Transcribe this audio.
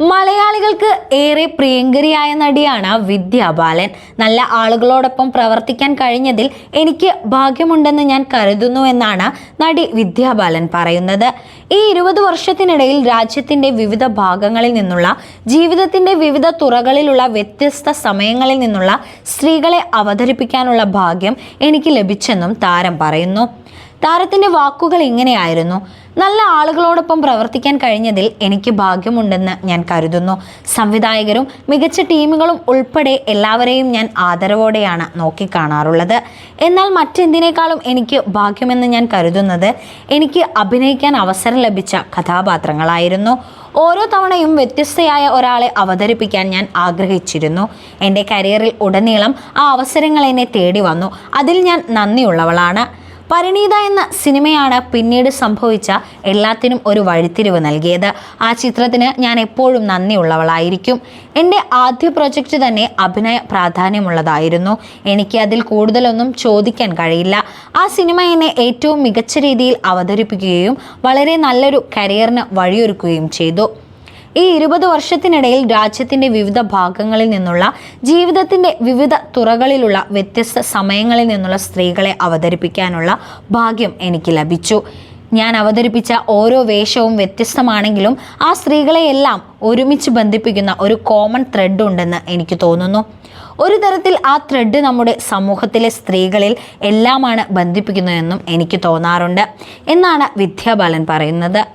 മലയാളികൾക്ക് ഏറെ പ്രിയങ്കരിയായ നടിയാണ് വിദ്യ ബാലൻ. നല്ല ആളുകളോടൊപ്പം പ്രവർത്തിക്കാൻ കഴിഞ്ഞതിൽ എനിക്ക് ഭാഗ്യമുണ്ടെന്ന് ഞാൻ കരുതുന്നു എന്നാണ് നടി വിദ്യ ബാലൻ പറയുന്നത്. ഈ ഇരുപത് വർഷത്തിനിടയിൽ രാജ്യത്തിന്റെ വിവിധ ഭാഗങ്ങളിൽ നിന്നുള്ള ജീവിതത്തിന്റെ വിവിധ തുറകളിലുള്ള വ്യത്യസ്ത സമയങ്ങളിൽ നിന്നുള്ള സ്ത്രീകളെ അവതരിപ്പിക്കാനുള്ള ഭാഗ്യം എനിക്ക് ലഭിച്ചെന്നും താരം പറയുന്നു. താരത്തിന്റെ വാക്കുകൾ ഇങ്ങനെയായിരുന്നു. നല്ല ആളുകളോടൊപ്പം പ്രവർത്തിക്കാൻ കഴിഞ്ഞതിൽ എനിക്ക് ഭാഗ്യമുണ്ടെന്ന് ഞാൻ കരുതുന്നു. സംവിധായകരും മികച്ച ടീമുകളും ഉൾപ്പെടെ എല്ലാവരെയും ഞാൻ ആദരവോടെയാണ് നോക്കിക്കാണാറുള്ളത്. എന്നാൽ മറ്റെന്തിനേക്കാളും എനിക്ക് ഭാഗ്യമെന്ന് ഞാൻ കരുതുന്നത് എനിക്ക് അഭിനയിക്കാൻ അവസരം ലഭിച്ച കഥാപാത്രങ്ങളായിരുന്നു. ഓരോ തവണയും വ്യത്യസ്തയായ ഒരാളെ അവതരിപ്പിക്കാൻ ഞാൻ ആഗ്രഹിച്ചിരുന്നു. എന്റെ കരിയറിൽ ഉടനീളം ആ അവസരങ്ങൾ എന്നെ തേടി വന്നു. അതിൽ ഞാൻ നന്ദിയുള്ളവളാണ്. പരിണീത എന്ന സിനിമയാണ് പിന്നീട് സംഭവിച്ച എല്ലാത്തിനും ഒരു വഴിത്തിരിവ് നൽകിയത്. ആ ചിത്രത്തിന് ഞാൻ എപ്പോഴും നന്ദിയുള്ളവളായിരിക്കും. എന്റെ ആദ്യ പ്രൊജക്റ്റ് തന്നെ അഭിനയ പ്രാധാന്യമുള്ളതായിരുന്നു. എനിക്ക് അതിൽ കൂടുതലൊന്നും ചോദിക്കാൻ കഴിയില്ല. ആ സിനിമ എന്നെ ഏറ്റവും മികച്ച രീതിയിൽ അവതരിപ്പിക്കുകയും വളരെ നല്ലൊരു കരിയറിന് വഴിയൊരുക്കുകയും ചെയ്തു. ഈ ഇരുപത് വർഷത്തിനിടയിൽ രാജ്യത്തിന്റെ വിവിധ ഭാഗങ്ങളിൽ നിന്നുള്ള ജീവിതത്തിന്റെ വിവിധ തുറകളിലുള്ള വ്യത്യസ്ത സമയങ്ങളിൽ നിന്നുള്ള സ്ത്രീകളെ അവതരിപ്പിക്കാനുള്ള ഭാഗ്യം എനിക്ക് ലഭിച്ചു. ഞാൻ അവതരിപ്പിച്ച ഓരോ വേഷവും വ്യത്യസ്തമാണെങ്കിലും ആ സ്ത്രീകളെയെല്ലാം ഒരുമിച്ച് ബന്ധിപ്പിക്കുന്ന ഒരു കോമൺ ത്രെഡ് ഉണ്ടെന്ന് എനിക്ക് തോന്നുന്നു. ഒരു തരത്തിൽ ആ ത്രെഡ് നമ്മുടെ സമൂഹത്തിലെ സ്ത്രീകളിൽ എല്ലാമാണ് ബന്ധിപ്പിക്കുന്നതെന്നും എനിക്ക് തോന്നാറുണ്ട്. എന്നാണ് വിദ്യാബാലൻ പറയുന്നത്.